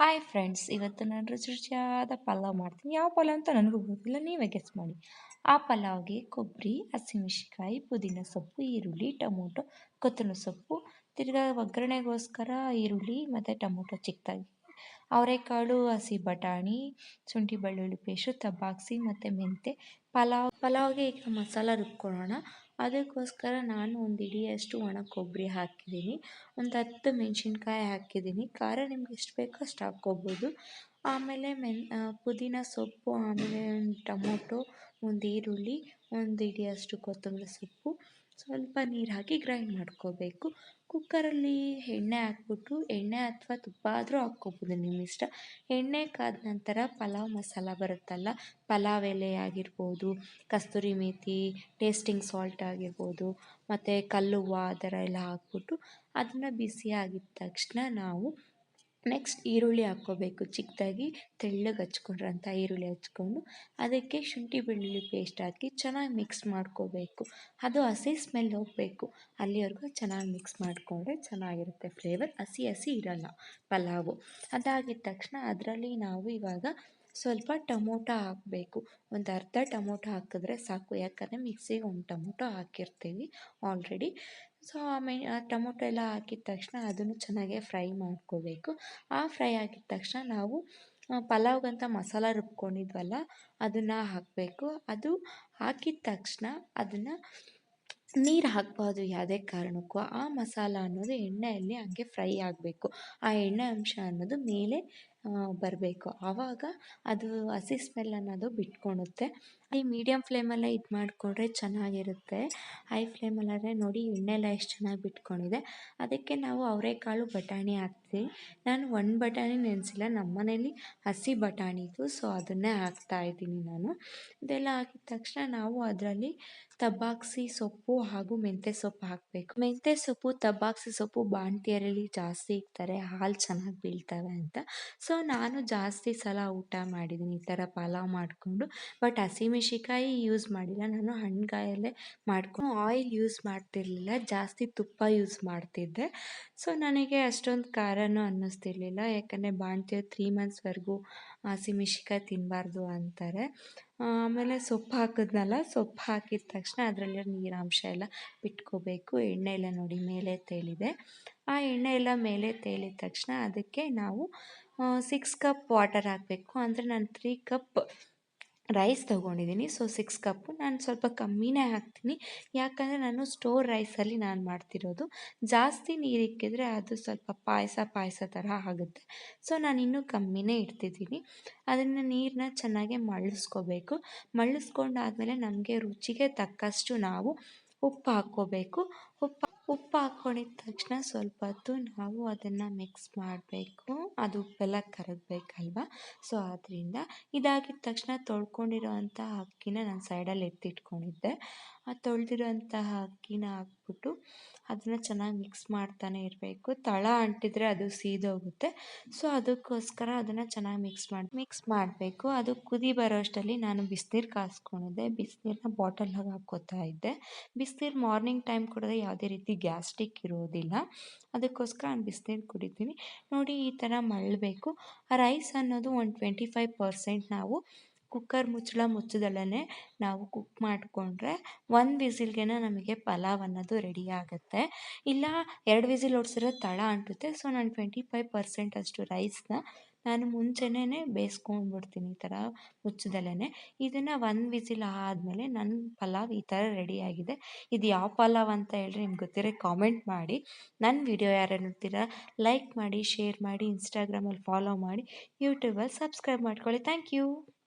Hi friends ಇವತ್ತು ನಾನು ರುಚಿ ರುಚಿಯಾದ ಪಲಾವ್ ಮಾಡ್ತೀನಿ. ಯಾವ ಪಲಾವ್ ಅಂತ ನನಗೂ ಗೊತ್ತಿಲ್ಲ, ನೀವೇ ಗೆಸ್ ಮಾಡಿ. ಆ ಪಲಾವ್ಗೆ ಕೊಬ್ಬರಿ ಹಸಿಮೆಣಸಿಕಾಯಿ ಪುದೀನ ಸೊಪ್ಪು, ಈರುಳ್ಳಿ, ಟೊಮೊಟೊ, ಕೊತ್ತಂಬರಿ ಸೊಪ್ಪು, ತಿರ್ಗಾ ಒಗ್ಗರಣೆಗೋಸ್ಕರ ಈರುಳ್ಳಿ ಮತ್ತು ಟೊಮೊಟೊ ಚಿಕ್ಕದಾಗಿ ಅವರೆಕಾಳು ಹಸಿ ಬಟಾಣಿ, ಶುಂಠಿ, ಬೆಳ್ಳುಳ್ಳಿ ಪೇಸ್ಟು, ತಬ್ಬಾಕ್ಸಿ ಮತ್ತು ಮೆಂತೆ ಪಲಾವ್, ಪಲಾವ್ಗೆ ಈಗ ಮಸಾಲ ರುಬ್ಕೊಳ್ಳೋಣ. ಅದಕ್ಕೋಸ್ಕರ ನಾನು ಒಂದು ಇಡಿಯಷ್ಟು ಒಣ ಕೊಬ್ಬರಿ ಹಾಕಿದ್ದೀನಿ. ಒಂದು ಹತ್ತು ಮೆಣಸಿನ್ಕಾಯಿ ಹಾಕಿದ್ದೀನಿ. ಖಾರ ನಿಮ್ಗೆ ಎಷ್ಟು ಬೇಕೋ ಅಷ್ಟು ಹಾಕ್ಕೋಬೋದು. ಆಮೇಲೆ ಮೆನ್ ಪುದೀನ ಸೊಪ್ಪು, ಆಮೇಲೆ ಒಂದು ಟೊಮೊಟೊ, ಒಂದು ಈರುಳ್ಳಿ, ಒಂದು ಇಡಿಯಷ್ಟು ಕೊತ್ತಂಬರಿ ಸೊಪ್ಪು. ಸ್ವಲ್ಪ ನೀರು ಹಾಕಿ ಗ್ರೈಂಡ್ ಮಾಡ್ಕೋಬೇಕು. ಕುಕ್ಕರಲ್ಲಿ ಎಣ್ಣೆ ಹಾಕ್ಬಿಟ್ಟು, ಎಣ್ಣೆ ಅಥವಾ ತುಪ್ಪ ಆದರೂ ಹಾಕ್ಕೋಬೋದು ನಿಮ್ಮ ಇಷ್ಟ. ಎಣ್ಣೆ ಕಾದ ನಂತರ ಪಲಾವ್ ಮಸಾಲ ಬರುತ್ತಲ್ಲ, ಪಲಾವ್ ಎಲೆ ಆಗಿರ್ಬೋದು, ಕಸ್ತೂರಿ ಮೇಥಿ ಟೇಸ್ಟಿಂಗ್ ಸಾಲ್ಟ್ ಆಗಿರ್ಬೋದು, ಮತ್ತು ಕಲ್ಲುವ್ವ ಆ ಥರ ಎಲ್ಲ ಹಾಕ್ಬಿಟ್ಟು ಅದನ್ನು ಬಿಸಿ ತಕ್ಷಣ ನಾವು ನೆಕ್ಸ್ಟ್ ಈರುಳ್ಳಿ ಹಾಕ್ಕೋಬೇಕು. ಚಿಕ್ಕದಾಗಿ ತೆಳ್ಳಗೆ ಹಚ್ಕೊಂಡ್ರಂಥ ಈರುಳ್ಳಿ ಹಚ್ಕೊಂಡು ಅದಕ್ಕೆ ಶುಂಠಿ ಬೆಳ್ಳುಳ್ಳಿ ಪೇಸ್ಟ್ ಹಾಕಿ ಚೆನ್ನಾಗಿ ಮಿಕ್ಸ್ ಮಾಡ್ಕೋಬೇಕು. ಅದು ಹಸಿ ಸ್ಮೆಲ್ ಹೋಗಬೇಕು. ಅಲ್ಲಿವರೆಗೂ ಚೆನ್ನಾಗಿ ಮಿಕ್ಸ್ ಮಾಡಿಕೊಂಡ್ರೆ ಚೆನ್ನಾಗಿರುತ್ತೆ ಫ್ಲೇವರ್ ಹಸಿ ಹಸಿ ಇರಲ್ಲ ಪಲಾವು. ಅದಾಗಿದ್ದ ತಕ್ಷಣ ಅದರಲ್ಲಿ ನಾವು ಇವಾಗ ಸ್ವಲ್ಪ ಟೊಮೊಟೊ ಹಾಕಬೇಕು. ಒಂದು ಅರ್ಧ ಟೊಮೊಟೊ ಹಾಕಿದ್ರೆ ಸಾಕು. ಯಾಕಂದರೆ ಮಿಕ್ಸಿಗೆ ಒಂದು ಟೊಮೊಟೊ ಹಾಕಿರ್ತೀವಿ ಆಲ್ರೆಡಿ ಸೊ ಆಮೇಲೆ ಟೊಮೊಟೊ ಎಲ್ಲ ಹಾಕಿದ ತಕ್ಷಣ ಅದನ್ನು ಚೆನ್ನಾಗೆ ಫ್ರೈ ಮಾಡ್ಕೋಬೇಕು. ಆ ಫ್ರೈ ಆಗಿದ ತಕ್ಷಣ ನಾವು ಪಲಾವ್ಗಂತ ಮಸಾಲ ರುಬ್ಕೊಂಡಿದ್ವಲ್ಲ, ಅದನ್ನು ಹಾಕಬೇಕು. ಅದು ಹಾಕಿದ ತಕ್ಷಣ ಅದನ್ನು ನೀರು ಹಾಕ್ಬಾರ್ದು ಯಾವುದೇ ಕಾರಣಕ್ಕೂ. ಆ ಮಸಾಲ ಅನ್ನೋದು ಎಣ್ಣೆಯಲ್ಲಿ ಹಂಗೆ ಫ್ರೈ ಆಗಬೇಕು. ಆ ಎಣ್ಣೆ ಅಂಶ ಅನ್ನೋದು ಮೇಲೆ ಬರಬೇಕು. ಆವಾಗ ಅದು ಹಸಿ ಸ್ಮೆಲ್ ಅನ್ನೋದು ಬಿಟ್ಕೊಡುತ್ತೆ ಈ ಮೀಡಿಯಮ್ ಫ್ಲೇಮಲ್ಲೇ ಇದು ಮಾಡಿಕೊಂಡ್ರೆ ಚೆನ್ನಾಗಿರುತ್ತೆ. ಹೈ ಫ್ಲೇಮಲ್ಲಾದರೆ ನೋಡಿ ಎಣ್ಣೆಲ್ಲ ಎಷ್ಟು ಚೆನ್ನಾಗಿ ಬಿಟ್ಕೊಂಡಿದೆ. ಅದಕ್ಕೆ ನಾವು ಅವರೆಕಾಳು ಬಟಾಣಿ ಹಾಕ್ತೀವಿ. ನಾನು ಒಂದು ಬಟಾಣಿ ನೆನೆಸಿಲ್ಲ ನಮ್ಮ ಮನೇಲಿ ಹಸಿ ಬಟಾಣಿ ಇತ್ತು ಸೊ ಅದನ್ನೇ ಹಾಕ್ತಾ ಇದ್ದೀನಿ ನಾನು. ಇದೆಲ್ಲ ಹಾಕಿದ ತಕ್ಷಣ ನಾವು ಅದರಲ್ಲಿ ತಬ್ಬಾಕ್ಸಿ ಸೊಪ್ಪು ಹಾಗೂ ಮೆಂತ್ಯ ಸೊಪ್ಪು ಹಾಕಬೇಕು. ಮೆಂತ್ಯ ಸೊಪ್ಪು ತಬ್ಬಾಕ್ಸಿ ಸೊಪ್ಪು ಬಾಣ್ತಿಯರಲ್ಲಿ ಜಾಸ್ತಿ ಇರ್ತಾರೆ ಹಾಲು ಚೆನ್ನಾಗಿ ಬೀಳ್ತವೆ ಅಂತ. ಸೊ ನಾನು ಜಾಸ್ತಿ ಸಲ ಊಟ ಮಾಡಿದ್ದೀನಿ, ಈ ಥರ ಪಲಾವ್ ಮಾಡಿಕೊಂಡು. ಬಟ್ ಹಸಿಮೆಣ್ಸಿಕಾಯಿ ಯೂಸ್ ಮಾಡಿಲ್ಲ. ನಾನು ಹಣ್ಣುಗಾಯಲ್ಲೇ ಮಾಡಿಕೊಂಡು ಆಯಿಲ್ ಯೂಸ್ ಮಾಡ್ತಿರ್ಲಿಲ್ಲ. ಜಾಸ್ತಿ ತುಪ್ಪ ಯೂಸ್ ಮಾಡ್ತಿದ್ದೆ. ಸೊ, ನನಗೆ ಅಷ್ಟೊಂದು ಖಾರನೂ ಅನ್ನಿಸ್ತಿರ್ಲಿಲ್ಲ. ಯಾಕಂದರೆ ಬಾಣ್ತಿಯರು ತ್ರೀ ಮಂತ್ಸ್ವರೆಗೂ ಹಸಿಮೆಣ್ಸಿಕಾಯಿ ತಿನ್ನಬಾರ್ದು ಅಂತಾರೆ. ಆಮೇಲೆ ಸೊಪ್ಪು ಹಾಕಿದ್ನಲ್ಲ, ಸೊಪ್ಪು ಹಾಕಿದ ತಕ್ಷಣ ಅದರಲ್ಲಿರೋ ನೀರಾಂಶ ಎಲ್ಲ ಬಿಟ್ಕೋಬೇಕು. ಎಣ್ಣೆ ಎಲ್ಲ ನೋಡಿ ಮೇಲೆ ತೇಲಿದೆ ಆ ಎಣ್ಣೆ ಎಲ್ಲ ಮೇಲೆ ತೇಲಿದ ತಕ್ಷಣ ಅದಕ್ಕೆ ನಾವು ಸಿಕ್ಸ್ ಕಪ್ ವಾಟರ್ ಹಾಕಬೇಕು. ಅಂದರೆ ನಾನು ತ್ರೀ ಕಪ್ ರೈಸ್ ತೊಗೊಂಡಿದ್ದೀನಿ ಸೊ ಸಿಕ್ಸ್ ಕಪ್ಪು ನಾನು ಸ್ವಲ್ಪ ಕಮ್ಮಿನೇ ಹಾಕ್ತೀನಿ. ಯಾಕಂದರೆ ನಾನು ಸ್ಟೋರ್ ರೈಸಲ್ಲಿ ನಾನು ಮಾಡ್ತಿರೋದು. ಜಾಸ್ತಿ ನೀರಿಕ್ಕಿದ್ರೆ ಅದು ಸ್ವಲ್ಪ ಪಾಯಸ ಪಾಯಸ ಥರ ಆಗುತ್ತೆ. ಸೊ ನಾನು ಇನ್ನೂ ಕಮ್ಮಿನೇ ಇಡ್ತಿದ್ದೀನಿ ಅದನ್ನು ನೀರನ್ನ ಚೆನ್ನಾಗಿ ಮಳ್ಳಿಸ್ಕೋಬೇಕು ಮಳ್ಳಿಸ್ಕೊಂಡಾದಮೇಲೆ ನಮಗೆ ರುಚಿಗೆ ತಕ್ಕಷ್ಟು ನಾವು ಉಪ್ಪು ಹಾಕ್ಕೋಬೇಕು. ಉಪ್ಪು ಉಪ್ಪು ಹಾಕ್ಕೊಂಡಿದ ತಕ್ಷಣ ಸ್ವಲ್ಪ ಹೊತ್ತು ನಾವು ಅದನ್ನು ಮಿಕ್ಸ್ ಮಾಡಬೇಕು. ಅದು ಉಪ್ಪೆಲ್ಲ ಕರಗಬೇಕಲ್ವ? ಸೊ ಆದ್ದರಿಂದ ಇದಾಗಿದ್ದ ತಕ್ಷಣ ತೊಳ್ಕೊಂಡಿರೋವಂಥ ಅಕ್ಕಿನ ನಾನು ಸೈಡಲ್ಲಿ ಎತ್ತಿಟ್ಕೊಂಡಿದ್ದೆ. ಆ ತೊಳೆದಿರೋಂತಹ ಅಕ್ಕಿನ ಹಾಕ್ಬಿಟ್ಟು ಅದನ್ನು ಚೆನ್ನಾಗಿ ಮಿಕ್ಸ್ ಮಾಡ್ತಾನೆ ಇರಬೇಕು. ತಳ ಅಂಟಿದ್ರೆ ಅದು ಸೀದೋಗುತ್ತೆ. ಸೊ ಅದಕ್ಕೋಸ್ಕರ ಅದನ್ನು ಚೆನ್ನಾಗಿ ಮಿಕ್ಸ್ ಮಾಡಿ ಮಿಕ್ಸ್ ಮಾಡಬೇಕು. ಅದು ಕುದಿ ಬರೋ ಅಷ್ಟರಲ್ಲಿ ನಾನು ಬಿಸಿನೀರು ಕಾಸ್ಕೊಂಡಿದ್ದೆ. ಬಿಸಿನೀರನ್ನ ಬಾಟಲ್ನಾಗ ಹಾಕ್ಕೋತಾ ಇದ್ದೆ. ಬಿಸಿನೀರು ಮಾರ್ನಿಂಗ್ ಟೈಮ್ ಕೂಡ ಯಾವುದೇ ರೀತಿ ಗ್ಯಾಸ್ಟ್ರಿಕ್ ಇರೋದಿಲ್ಲ. ಅದಕ್ಕೋಸ್ಕರ ನಾನು ಬಿಸಿನೀರು ಕುಡಿತೀನಿ. ನೋಡಿ ಈ ಥರ ಮಳ್ಳಬೇಕು ರೈಸ್ ಅನ್ನೋದು ಒಂದು ಟ್ವೆಂಟಿ ಫೈವ್ ಪರ್ಸೆಂಟ್ ನಾವು ಕುಕ್ಕರ್ ಮುಚ್ಚಳ ಮುಚ್ಚದಲ್ಲೇ ನಾವು ಕುಕ್ ಮಾಡಿಕೊಂಡ್ರೆ ಒಂದು ವಿಸಿಲ್ಗೆ ನಮಗೆ ಪಲಾವ್ ಅನ್ನೋದು ರೆಡಿ ಆಗುತ್ತೆ. ಇಲ್ಲ, ಎರಡು ವಿಸಿಲ್ ಹೊಡ್ಸಿದ್ರೆ ತಳ ಅಂಟುತ್ತೆ. ಸೊ, ನಾನು ಟ್ವೆಂಟಿ ಫೈವ್ ಪರ್ಸೆಂಟ್ ಅಷ್ಟು ರೈಸ್ನ ನಾನು ಮುಂಚೆನೇ ಬೇಯಿಸ್ಕೊಂಡ್ಬಿಡ್ತೀನಿ ಈ ಥರ ಮುಚ್ಚದಲ್ಲೇ ಇದನ್ನು ಒಂದು ವಿಸಿಲ್ ಆದಮೇಲೆ ನನ್ನ ಪಲಾವ್ ಈ ಥರ ರೆಡಿಯಾಗಿದೆ ಇದು ಯಾವ ಪಲಾವ್ ಅಂತ ಹೇಳಿ ನಿಮ್ಗೆ ಗೊತ್ತಿರೋ ಕಾಮೆಂಟ್ ಮಾಡಿ. ನನ್ನ ವಿಡಿಯೋ ಯಾರು ನೋಡ್ತೀರಾ ಲೈಕ್ ಮಾಡಿ ಶೇರ್ ಮಾಡಿ ಇನ್ಸ್ಟಾಗ್ರಾಮಲ್ಲಿ ಫಾಲೋ ಮಾಡಿ ಯೂಟ್ಯೂಬಲ್ಲಿ ಸಬ್ಸ್ಕ್ರೈಬ್ ಮಾಡ್ಕೊಳ್ಳಿ. Thank you